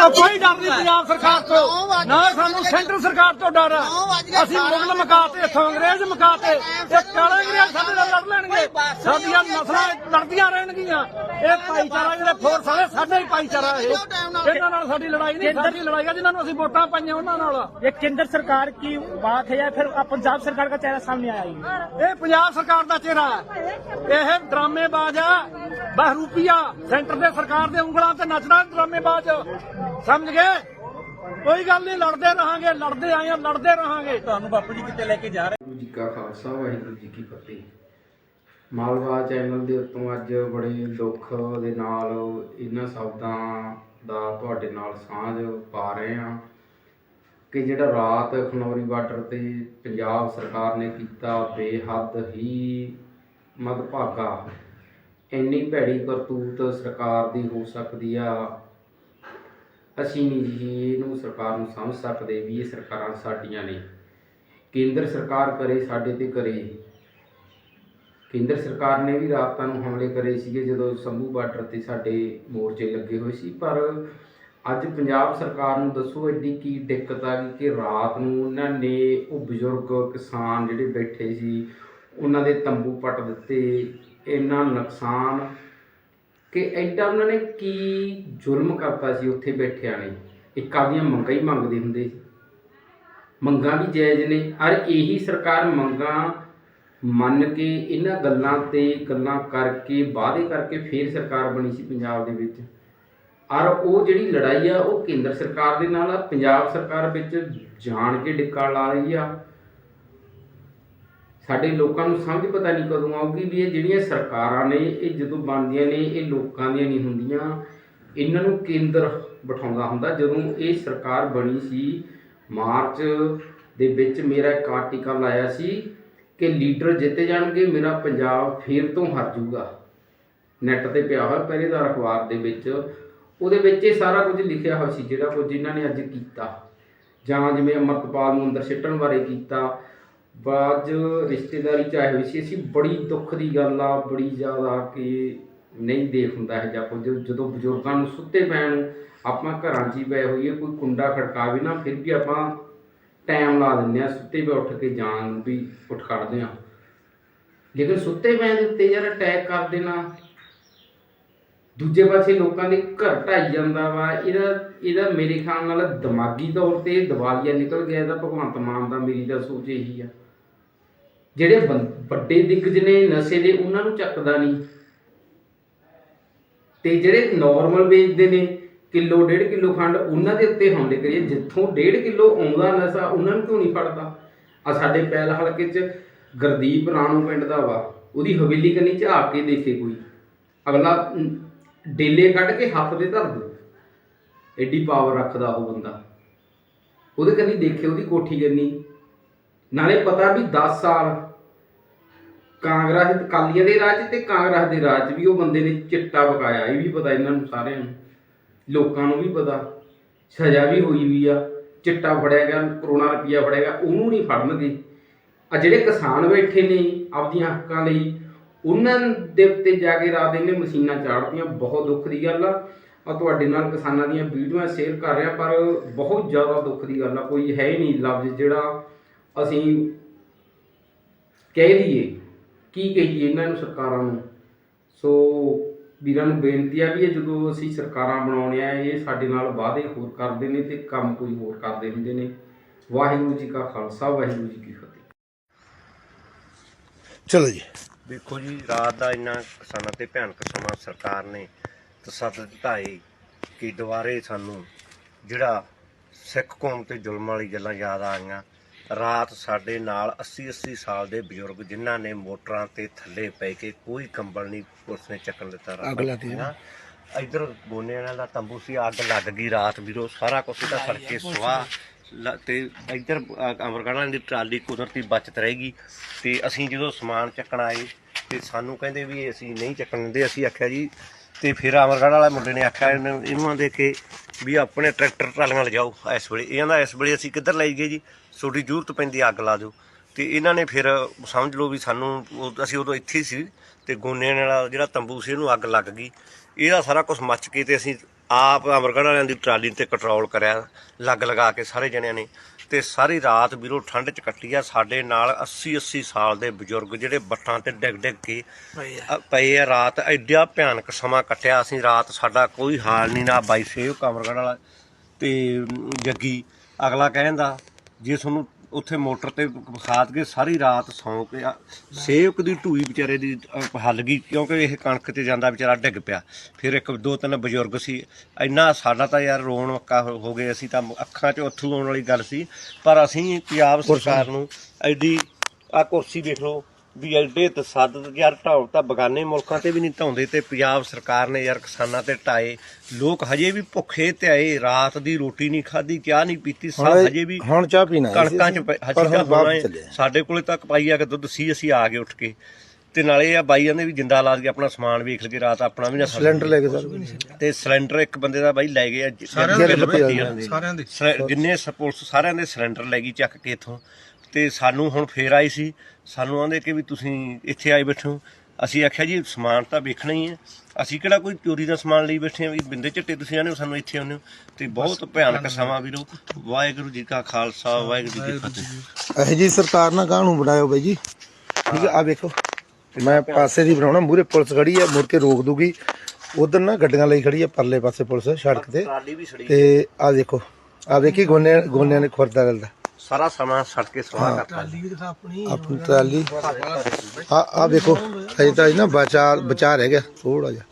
ਕੋਈ ਡਰ ਨਹੀਂ ਪੰਜਾਬ ਸਰਕਾਰ ਤੋਂ। ਨਾ ਸਾਨੂੰ ਸੈਂਟਰ ਸਰਕਾਰ ਤੋਂ ਡਰ ਅਸੀਂ ਮੁਗਲ ਮਕਾਤੇ ਇੱਥੋਂ ਅੰਗਰੇਜ਼ ਮਕਾਤੇ ਤੇ ਕਾਲੇ ਅੰਗਰੇਜ਼ ਸਾਡੇ ਨਾਲ ਲੜ ਲੈਣਗੇ। ਸਾਡੀਆਂ ਨਸਲਾਂ ਲੜਦੀਆਂ ਰਹਿਣਗੀਆਂ। ਇਹ ਭਾਈਚਾਰਾ ਜਿਹੜੇ ਫੋਰਸ ਵਾਲੇ ਸਾਡੇ ਹੀ ਭਾਈਚਾਰਾ ਇਹ। ਇਹਨਾਂ ਨਾਲ ਸਾਡੀ ਲੜਾਈ ਨਹੀਂ ਸਾਡੀ ਲੜਾਈ ਆ ਜਿਨ੍ਹਾਂ ਨੂੰ ਅਸੀਂ ਵੋਟਾਂ ਪਾਈਆਂ ਉਹਨਾਂ ਨਾਲ। ਇਹ ਕੇਂਦਰ ਸਰਕਾਰ ਕੀ ਬਾਤ ਹੈ ਫਿਰ ਪੰਜਾਬ ਸਰਕਾਰ ਦਾ ਚਿਹਰਾ ਸਾਹਮਣੇ ਆਇਆ ਇਹ ਪੰਜਾਬ ਸਰਕਾਰ ਦਾ ਚਿਹਰਾ ਇਹ ਡਰਾਮੇਬਾਜ਼ ਆ। ਬਹਰੂਪੀਆ ਸੈਂਟਰ ਦੇ ਸਰਕਾਰ ਦੇ ਉਂਗਲਾਂ ਤੇ ਨੱਚਦਾ ਡਰਾਮੇਬਾਜ਼। ਸਮਝ ਗਏ? ਕੋਈ ਗੱਲ ਨਹੀਂ ਲੜਦੇ ਰਹਾਂਗੇ ਲੜਦੇ ਆਏ ਆ ਲੜਦੇ ਰਹਾਂਗੇ। ਤੁਹਾਨੂੰ ਬਾਪੂ ਜੀ ਕਿੱਥੇ ਲੈ ਕੇ ਜਾ ਵਾਹਿਗੁਰੂ ਜੀ ਕਾ ਖਾਲਸਾ ਵਾਹਿਗੁਰੂ ਜੀ ਕੀ ਫਤਿਹ। ਮਾਲਵਾ ਚੈਨਲ ਦੇ ਉੱਤੋਂ ਅੱਜ ਬੜੇ ਦੁੱਖ ਦੇ ਨਾਲ ਇਹਨਾਂ ਸ਼ਬਦਾਂ ਦਾ ਤੁਹਾਡੇ ਨਾਲ ਸਾਂਝ ਪਾ ਰਹੇ ਹਾਂ ਕਿ ਜਿਹੜਾ ਰਾਤ ਖਨੌਰੀ ਬਾਰਡਰ ਤੇ ਪੰਜਾਬ ਸਰਕਾਰ ਨੇ ਕੀਤਾ ਬੇਹੱਦ ਹੀ ਮਦਭਾਗਾ ਇੰਨੀ ਭੈੜੀ ਕਰਤੂਤ ਸਰਕਾਰ ਦੀ ਹੋ ਸਕਦੀ ਆ। ਅਸੀਂ ਨਹੀਂ ਜੀ ਇਹਨੂੰ ਸਰਕਾਰ ਨੂੰ ਸਮਝ ਸਕਦੇ ਵੀ ਇਹ ਸਰਕਾਰਾਂ ਸਾਡੀਆਂ ਨੇ। ਕੇਂਦਰ ਸਰਕਾਰ ਕਰੇ ਸਾਡੇ ਤੇ ਕਰੇ। ਕੇਂਦਰ ਸਰਕਾਰ ਨੇ ਵੀ ਰਾਤਾਂ ਨੂੰ ਹਮਲੇ ਕਰੇ ਸੀਗੇ ਜਦੋਂ ਸੰਭੂ ਬਾਰਡਰ ਤੇ ਸਾਡੇ ਮੋਰਚੇ ਲੱਗੇ ਹੋਏ ਸੀ, ਪਰ ਅੱਜ ਪੰਜਾਬ ਸਰਕਾਰ ਨੂੰ ਦੱਸੋ ਐਡੀ ਕੀ ਦਿੱਕਤ ਆ ਗਈ ਕਿ ਰਾਤ ਨੂੰ ਉਹਨਾਂ ਨੇ ਉਹ ਬਜ਼ੁਰਗ ਕਿਸਾਨ ਜਿਹੜੇ ਬੈਠੇ ਸੀ, ਉਹਨਾਂ ਦੇ ਤੰਬੂ ਪੱਟ ਦਿੱਤੇ। ਇੰਨਾ ਨੁਕਸਾਨ ਕਿ ਐਡਾ ਉਹਨਾਂ ਨੇ ਕੀ ਜ਼ੁਲਮ ਕਰਤਾ ਸੀ ਉੱਥੇ ਬੈਠਿਆਂ ਨੇ। ਇੱਕ ਆਪਦੀਆਂ ਮੰਗਾਂ ਹੀ ਮੰਗਦੇ ਹੁੰਦੇ ਸੀ। ਮੰਗਾਂ ਵੀ ਜਾਇਜ਼ ਨੇ। ਔਰ ਇਹੀ ਸਰਕਾਰ ਮੰਗਾਂ ਮੰਨ ਕੇ ਇਹਨਾਂ ਗੱਲਾਂ ਤੇ ਗੱਲਾਂ ਕਰਕੇ, ਵਾਅਦੇ ਕਰਕੇ ਫੇਰ ਸਰਕਾਰ ਬਣੀ ਸੀ ਪੰਜਾਬ ਦੇ ਵਿੱਚ। ਔਰ ਉਹ ਜਿਹੜੀ ਲੜਾਈ ਆ, ਉਹ ਕੇਂਦਰ ਸਰਕਾਰ ਦੇ ਨਾਲ ਪੰਜਾਬ ਸਰਕਾਰ ਵਿੱਚ ਜਾਣ ਕੇ ਡਿੱਕਾ ਲਾ ਰਹੀ ਆ। ਸਾਡੇ ਲੋਕਾਂ ਨੂੰ ਸਮਝ ਪਤਾ ਨਹੀਂ ਕਦੋਂ ਆਊਗੀ ਵੀ ਇਹ ਜਿਹੜੀਆਂ ਸਰਕਾਰਾਂ ਨੇ, ਇਹ ਜਦੋਂ ਬਣਦੀਆਂ ਨੇ, ਇਹ ਲੋਕਾਂ ਦੀਆਂ ਨਹੀਂ ਹੁੰਦੀਆਂ। ਇਹਨਾਂ ਨੂੰ ਕੇਂਦਰ ਬਿਠਾਉਂਦਾ ਹੁੰਦਾ। ਜਦੋਂ ਇਹ ਸਰਕਾਰ ਬਣੀ ਸੀ, ਮਾਰਚ ਦੇ ਵਿੱਚ ਮੇਰਾ ਇੱਕ ਆਰਟੀਕਲ ਆਇਆ ਸੀ ਕਿ ਲੀਡਰ ਜਿੱਤੇ ਜਾਣਗੇ, ਮੇਰਾ ਪੰਜਾਬ ਫੇਰ ਤੋਂ ਹਾਰ ਜਾਊਗਾ ਨੈਟ ਤੇ ਪਿਆ ਹੋਇਆ ਪਹਿਰੇਦਾਰ ਅਖਬਾਰ ਦੇ ਵਿੱਚ। ਉਹਦੇ ਵਿੱਚ ਇਹ ਸਾਰਾ ਕੁਝ ਲਿਖਿਆ ਹੋਇਆ ਸੀ ਜਿਹੜਾ ਕੁਝ ਇਹਨਾਂ ਨੇ ਅੱਜ ਕੀਤਾ। ਜਾਂ ਜਿਵੇਂ ਅਮਰਤਪਾਲ ਨੂੰ ਅੰਦਰ ਸਿੱਟਣ ਬਾਰੇ ਕੀਤਾ। ਬਾਅਦ ਰਿਸ਼ਤੇਦਾਰੀ ਚ ਆਏ ਹੋਏ ਸੀ, ਅਸੀਂ ਬੜੀ ਦੁੱਖ ਦੀ ਗੱਲ ਆ, ਬੜੀ ਜ਼ਿਆਦਾ ਕਿ ਨਹੀਂ ਦੇਖ ਹੁੰਦਾ ਹੈ ਜਾਂ ਕੁਝ, ਜਦੋਂ ਬਜ਼ੁਰਗਾਂ ਨੂੰ ਸੁੱਤੇ ਪੈਣ ਨੂੰ ਆਪਾਂ ਘਰਾਂ 'ਚ ਹੀ ਪਏ ਹੋਈਏ, ਕੋਈ ਕੁੰਡਾ ਖੜਕਾਵੇ ਨਾ, ਫਿਰ ਵੀ ਆਪਾਂ ਟਾਈਮ ਲਾ ਦਿੰਦੇ ਆ, ਸੁੱਤੇ ਪਏ ਉੱਠ ਕੇ ਜਾਣ ਵੀ ਉੱਠ ਖੜਦੇ ਆ। ਲੇਕਿਨ ਸੁੱਤੇ ਪਏ ਦੇ ਉੱਤੇ ਯਾਰ ਅਟੈਕ ਕਰ ਦੇਣਾ। ਦੂਜੇ ਪਾਸੇ ਲੋਕਾਂ ਦੇ ਘਰ ਢਾਈ ਜਾਂਦਾ ਵਾ, ਇਹਦਾ ਇਹਦਾ ਮੇਰੇ ਖਿਆਲ ਨਾਲ ਦਿਮਾਗੀ ਤੌਰ ਤੇ ਦਿਵਾਲੀਆ ਨਿਕਲ ਗਿਆ, ਇਹਦਾ ਭਗਵੰਤ ਮਾਨ ਦਾ ਮੇਰੀ ਤਾਂ ਸੋਚ ਇਹੀ ਆ। ਜਿਹੜੇ ਬੰ- ਵੱਡੇ ਦਿੱਗਜ ਨੇ ਨਸ਼ੇ ਦੇ, ਉਹਨਾਂ ਨੂੰ ਚੱਕਦਾ ਨਹੀਂ। ਤੇ ਜਿਹੜੇ ਨਾਰਮਲ ਵੇਚਦੇ ਨੇ, ਕਿਲੋ, ਡੇਢ ਕਿਲੋ ਖੰਡ, ਉਹਨਾਂ ਦੇ ਉੱਤੇ ਹਮਲੇ ਕਰੀਏ। ਜਿੱਥੋਂ ਡੇਢ ਕਿਲੋ ਆਉਂਦਾ ਨਸ਼ਾ, ਉਹਨਾਂ ਨੂੰ ਕਿਉਂ ਨਹੀਂ ਫੜਦਾ? ਆ ਸਾਡੇ ਪੈਲ ਹਲਕੇ 'ਚ ਗੁਰਦੀਪ ਰਾਣੋ ਪਿੰਡ ਦਾ ਵਾ। ਉਹਦੀ ਹਵੇਲੀ ਕੰਨੀ ਝਾਕ ਕੇ ਦੇਖੇ ਕੋਈ। ਅਗਲਾ ਡੇਲੇ ਕੱਢ ਕੇ ਹੱਥ ਦੇ ਧਰ ਦੋ। ਐਡੀ ਪਾਵਰ ਰੱਖਦਾ ਉਹ ਬੰਦਾ। ਉਹਦੇ ਕੰਨੀ ਦੇਖੇ ਉਹਦੀ ਕੋਠੀ ਕੰਨੀ। ਨਾਲੇ ਪਤਾ ਵੀ 10 ਸਾਲ ਕਾਂਗਰਸ ਕਾਲੀਆਂ ਦੇ ਰਾਜ 'ਚ ਤੇ ਕਾਂਗਰਸ ਦੇ ਰਾਜ ਵੀ ਉਹ ਬੰਦੇ ਨੇ ਚਿੱਟਾ ਵਕਾਇਆ ਇਹ ਵੀ ਪਤਾ ਇਹਨਾਂ ਨੂੰ ਸਾਰਿਆਂ ਨੂੰ। ਲੋਕਾਂ ਨੂੰ ਵੀ ਪਤਾ, ਸਜ਼ਾ ਵੀ ਹੋਈ ਵੀ ਆ, ਚਿੱਟਾ ਫੜਿਆ ਗਿਆ ਕਰੋਨਾ ਰੁਪਈਆ ਫੜਿਆ ਗਿਆ, ਉਹਨੂੰ ਨਹੀਂ ਫੜਨਗੇ। ਆ ਜਿਹੜੇ ਕਿਸਾਨ ਬੈਠੇ ਨੇ ਆਪਦੀਆਂ ਹੱਕਾਂ ਲਈ, ਉਹਨਾਂ ਦੇ ਉੱਤੇ ਜਾ ਕੇ ਰਾਤ ਇਹਨੇ ਮਸ਼ੀਨਾਂ ਚਾੜਤੀਆਂ ਬਹੁਤ ਦੁੱਖ ਦੀ ਗੱਲ ਆ। ਆ ਤੁਹਾਡੇ ਨਾਲ ਕਿਸਾਨਾਂ ਦੀਆਂ ਵੀਡੀਓਆਂ ਸ਼ੇਅਰ ਕਰ ਰਿਹਾ, ਪਰ ਬਹੁਤ ਜ਼ਿਆਦਾ ਦੁੱਖ ਦੀ ਗੱਲ ਆ, ਕੋਈ ਹੈ ਹੀ ਨਹੀਂ ਲਫ਼ਜ਼ ਜਿਹੜਾ ਅਸੀਂ ਕਹਿ ਦਈਏ ਕੀ ਕਹੀਏ ਇਹਨਾਂ ਨੂੰ ਸਰਕਾਰਾਂ ਨੂੰ? ਸੋ ਵੀਰਾਂ ਨੂੰ ਬੇਨਤੀ ਆ ਵੀ ਇਹ ਜਦੋਂ ਅਸੀਂ ਸਰਕਾਰਾਂ ਬਣਾਉਣੇ ਆ ਇਹ ਸਾਡੇ ਨਾਲ ਵਾਅਦੇ ਹੋਰ ਕਰਦੇ ਨੇ ਤੇ ਕੰਮ ਕੋਈ ਹੋਰ ਕਰਦੇ ਹੁੰਦੇ ਨੇ। ਵਾਹਿਗੁਰੂ ਜੀ ਕਾ ਖਾਲਸਾ ਵਾਹਿਗੁਰੂ ਜੀ ਕੀ ਫਤਿਹ। ਚਲੋ ਜੀ। ਦੇਖੋ ਜੀ ਰਾਤ ਦਾ ਇੰਨਾ ਕਿਸਾਨਾਂ ਤੇ ਭਿਆਨਕ ਸਮਾਂ ਸਰਕਾਰ ਨੇ ਤਸੱਦਦ ਦਿੱਤਾਏ ਕਿ ਦੁਬਾਰੇ ਸਾਨੂੰ ਜਿਹੜਾ ਸਿੱਖ ਕੌਮ ਤੇ ਜ਼ੁਲਮ ਵਾਲੀ ਗੱਲਾਂ ਯਾਦ ਆ ਗਈਆਂ ਰਾਤ ਸਾਡੇ ਨਾਲ 80 80 ਸਾਲ ਦੇ ਬਜ਼ੁਰਗ ਜਿਨ੍ਹਾਂ ਨੇ ਮੋਟਰਾਂ ਤੇ ਥੱਲੇ ਪੈ ਕੇ ਕੋਈ ਕੰਬਲ ਨਹੀਂ ਪੁਲਿਸ ਨੇ ਚੱਕਣ ਦਿੱਤਾ ਰਾਤ ਅੱਗ ਲੱਗ ਗਈ। ਹਾਂ। ਇੱਧਰ ਗੋਨਿਆਂ ਦਾ ਤੰਬੂ ਸੀ ਅੱਗ ਲੱਗ ਗਈ ਰਾਤ ਵੀਰੋ ਸਾਰਾ ਕੁਝ ਇਹਦਾ ਸੜਕੇ ਸੁਆਹ ਲ- ਤੇ ਇੱਧਰ ਅਮਰਗੜ੍ਹ ਵਾਲੀ ਦੀ ਟਰਾਲੀ ਕੁਦਰਤੀ ਬਚਤ ਰਹੇਗੀ ਤੇ ਅਸੀਂ ਜਦੋਂ ਸਮਾਨ ਚੱਕਣ ਆਏ ਤੇ ਸਾਨੂੰ ਕਹਿੰਦੇ ਵੀ ਅਸੀਂ ਨਹੀਂ ਚੱਕਣ ਦਿੰਦੇ ਅਸੀਂ ਆਖਿਆ ਜੀ ਤੇ ਫਿਰ ਅਮਰਗੜ੍ਹ ਵਾਲੇ ਮੁੰਡੇ ਨੇ ਆਖਿਆ ਇਹਨੂੰ ਇਹਨੂੰ ਦੇ ਕੇ ਵੀ ਆਪਣੇ ਟਰੈਕਟਰ ਟਰਾਲੀਆਂ ਲਿਜਾਓ ਇਸ ਵੇਲੇ। ਇਹ ਕਹਿੰਦਾ ਇਸ ਵੇਲੇ ਅਸੀਂ ਕਿੱਧਰ ਲਈ ਗਏ ਜੀ? ਤੁਹਾਡੀ ਜ਼ਰੂਰਤ ਪੈਂਦੀ ਅੱਗ ਲਾ ਦਿਓ। ਤੇ ਇਹਨਾਂ ਨੇ ਫਿਰ ਸਮਝ ਲਓ ਵੀ ਸਾਨੂੰ ਅਸੀਂ ਉਦੋਂ ਇੱਥੇ ਸੀ ਤੇ ਗੋਨੇ ਵਾਲਾ ਜਿਹੜਾ ਤੰਬੂ ਸੀ ਇਹਨੂੰ ਅੱਗ ਲੱਗ ਗਈ। ਇਹਦਾ ਸਾਰਾ ਕੁਝ ਮੱਚ ਕੇ ਤੇ ਅਸੀਂ ਆਪ ਅਮਰਗੜ੍ਹ ਵਾਲਿਆਂ ਦੀ ਟਰਾਲੀ ਤੇ ਕੰਟਰੋਲ ਕਰਿਆ ਲੱਗ ਲਗਾ ਕੇ ਸਾਰੇ ਜਣਿਆਂ ਨੇ। ਤੇ ਸਾਰੀ ਰਾਤ ਵੀਰੋ ਠੰਡ ਚ ਕੱਟੀ ਆ ਸਾਡੇ ਨਾਲ 80 80 ਸਾਲ ਦੇ ਬਜ਼ੁਰਗ ਜਿਹੜੇ ਬੱਟਾਂ ਤੇ ਡਿੱਗ ਡਿੱਗ ਕੇ ਪਏ ਆ। ਰਾਤ ਐਡਾ ਭਿਆਨਕ ਸਮਾਂ ਕੱਟਿਆ ਅਸੀਂ। ਰਾਤ ਸਾਡਾ ਕੋਈ ਹਾਲ ਨਹੀਂ ਨਾ ਬਾਈ ਸੇਵ ਅਮਰਗੜ੍ਹ ਵਾਲਾ ਤੇ ਜੱਗੀ ਅਗਲਾ ਕਹਿੰਦਾ ਜੇ ਤੁਹਾਨੂੰ ਉੱਥੇ ਮੋਟਰ ਤੇ ਖਾਦ ਕੇ ਸਾਰੀ ਰਾਤ ਸੌਂ ਕੇ ਆ- ਸੇਵਕ ਦੀ ਢੂਈ ਵਿਚਾਰੇ ਦੀ ਹੱਲ ਗਈ ਕਿਉਂਕਿ ਇਹ ਕਣਕ ਤੇ ਜਾਂਦਾ ਵਿਚਾਰਾ ਡਿੱਗ ਪਿਆ। ਫਿਰ ਇੱਕ ਦੋ ਤਿੰਨ ਬਜ਼ੁਰਗ ਸੀ। ਇੰਨਾ ਸਾਡਾ ਤਾਂ ਯਾਰ ਰੋਣ ਮੱਕਾ ਹੋ ਹੋ ਗਏ। ਅਸੀਂ ਤਾਂ ਅੱਖਾਂ 'ਚ ਅੱਥਰੂ ਆਉਣ ਵਾਲੀ ਗੱਲ ਸੀ। ਪਰ ਅਸੀਂ ਪੰਜਾਬ ਸਰਕਾਰ ਨੂੰ ਐਡੀ ਆ ਕੁਰਸੀ ਦੇਖ ਲਓ ਵੀ ਐਡੇ ਤਸੱਦਦ ਯਾਰ ਢਾਉ ਤਾਂ ਬਗਾਨੇ ਮੁਲਕਾਂ ਤੇ ਵੀ ਨਹੀਂ ਢਾਉਂਦੇ ਤੇ ਪੰਜਾਬ ਸਰਕਾਰ ਨੇ ਯਾਰ ਕਿਸਾਨਾਂ ਤੇ ਢਾਏ ਲੋਕ ਹਜੇ ਵੀ ਭੁੱਖੇ ਤੇ ਆਏ ਰਾਤ ਦੀ ਰੋਟੀ ਨਹੀਂ ਖਾਧੀ ਚਾਹ ਨਹੀਂ ਪੀਤੀ ਸਭ ਹਜੇ ਵੀ ਹੁਣ ਚਾਹ ਪੀਣਾ ਕਣਕਾਂ ਚ ਹਜੇ ਹੁਣ ਤਾਂ। ਸਾਡੇ ਕੋਲੇ ਤੱਕ ਪਾਈਆ ਕਿ ਦੁੱਧ ਸੀ ਅਸੀਂ ਆ ਗਏ ਉੱਠ ਕੇ। ਤੇ ਨਾਲੇ ਆ ਬਾਈਆਂ ਨੇ ਵੀ ਜਿੰਦਾ ਲਾ ਕੇ ਆਪਣਾ ਸਮਾਨ ਵੇਖ ਲਗੇ ਰਾਤ ਆਪਣਾ ਵੀ ਨਾ ਸਿਲੰਡਰ ਲੈ ਕੇ ਸਰ ਤੇ ਸਿਲੰਡਰ ਇੱਕ ਬੰਦੇ ਦਾ ਬਾਈ ਲੈ ਗਏ ਸਾਰਿਆਂ ਦੇ ਜਿੰਨੇ ਪੁਲਿਸ ਸਾਰਿਆਂ ਦੇ ਸਿਲੰਡਰ ਲੈ ਗਈ ਚੱਕ ਕੇ ਇਥੋਂ। ਤੇ ਸਾਨੂੰ ਹੁਣ ਫੇਰ ਆਈ ਸੀ। ਸਾਨੂੰ ਆਂਦੇ ਕਿ ਵੀ ਤੁਸੀਂ ਇੱਥੇ ਆਏ ਬੈਠੋ। ਅਸੀਂ ਆਖਿਆ ਜੀ ਸਮਾਨ ਤਾਂ ਵੇਖਣਾ ਹੀ ਹੈ। ਅਸੀਂ ਕਿਹੜਾ ਕੋਈ ਚੋਰੀ ਦਾ ਸਮਾਨ ਲਈ ਬੈਠੇ ਆ ਵੀ ਬਿੰਦੇ ਝੱਟੇ ਤੁਸੀਂ ਆਨੇ ਹੋ ਸਾਨੂੰ ਇੱਥੇ ਆਉਂਦੇ ਹੋ। ਤੇ ਬਹੁਤ ਭਿਆਨਕ ਸਮਾਂ ਵੀਰੋ। ਵਾਹਿਗੁਰੂ ਜੀ ਕਾ ਖਾਲਸਾ ਵਾਹਿਗੁਰੂ ਜੀ ਕੀ ਫਤਿਹ। ਇਹ ਜੀ ਸਰਕਾਰ ਨਾਲ ਕਾਹਨੂੰ ਬਣਾਇਓ ਬਾਈ ਜੀ? ਠੀਕ ਹੈ ਆ ਵੇਖੋ। ਮੈਂ ਪਾਸੇ ਦੀ ਬਣਾਉਣਾ ਮੂਰੇ ਪੁਲਿਸ ਖੜੀ ਹੈ ਮੁੜ ਕੇ ਰੋਕ ਦੂਗੀ। ਉਧਰ ਨਾ ਗੱਡੀਆਂ ਲਈ ਖੜੀ ਹੈ ਪਰਲੇ ਪਾਸੇ ਪੁਲਿਸ ਸੜਕ ਤੇ। ਤੇ ਆ ਦੇਖੋ ਆ ਵੇਖੀ ਗੋਨੇ ਗੋਨਿਆਂ ਨੇ ਖੁਰਦਾ ਰਲਦਾ। ਸਾਰਾ ਸਮਾਂ ਸੜ ਕੇ ਸਵਾਹ ਕਰਤਾ ਆਪਣੀ। ਟਰਾਲੀ। ਆ ਆ ਵੇਖੋ ਅਜੇ ਤਾਂ ਇਹ ਨਾ ਬਚਾ ਬਚਾ ਰਹਿ ਗਿਆ ਥੋੜਾ ਜਿਹਾ।